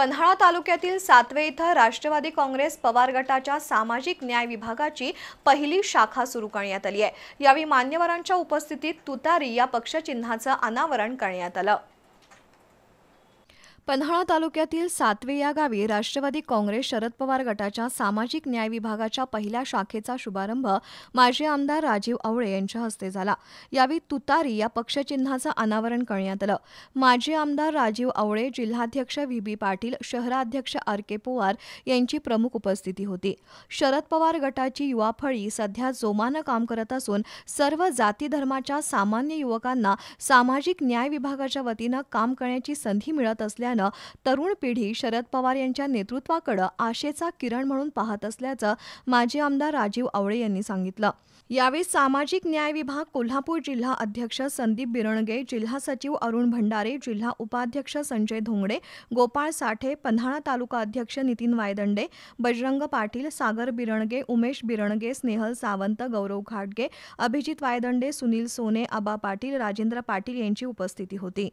पन्हाळा तालुक्यातील सातवे इथं राष्ट्रवादी काँग्रेस पवार गटाच्या सामाजिक न्याय विभागाची पहिली शाखा सुरू करण्यात आली आहे. यावेळी मान्यवरांच्या उपस्थितीत तुतारी या पक्षचिन्हाचं अनावरण करण्यात आलं. पन्हाळा तालुक्यातील सातवे या गावी राष्ट्रवादी काँग्रेस शरद पवार गटाच्या सामाजिक न्याय विभागाच्या पहिल्या शाखेचा शुभारंभ माजी आमदार राजीव आवळे यांच्या हस्ते झाला. यावेळी तुतारी या पक्षचिन्हाचं अनावरण करण्यात आलं. माजी आमदार राजीव आवळे जिल्हाध्यक्ष व्ही. बी. पाटील शहराध्यक्ष आर. के. पवार यांची प्रमुख उपस्थिती होती. शरद पवार गटाची युवा फळी सध्या जोमानं काम करत असून सर्व जाती धर्माच्या सामान्य युवकांना सामाजिक न्याय विभागाच्या वतीनं काम करण्याची संधी मिळत असल्यानं तरुण पिढी शरद पवार यांच्या नेतृत्वाकडे आशेचा किरण म्हणून पाहत असल्याचं माजी आमदार राजीव आवळे यांनी सांगितलं. यावेळी सामाजिक न्याय विभाग कोल्हापूर जिल्हा अध्यक्ष संदीप बिरणगे जिल्हा सचिव अरुण भंडारे जिल्हा उपाध्यक्ष संजय धोंगडे गोपाळ साठे पन्हाळा तालुका अध्यक्ष नितीन वायदंडे बजरंग पाटील सागर बिरणगे उमेश बिरणगे स्नेहल सावंत गौरव घाटगे अभिजित वायदंडे सुनील सोने आबा पाटील राजेंद्र पाटील यांची उपस्थिती होती.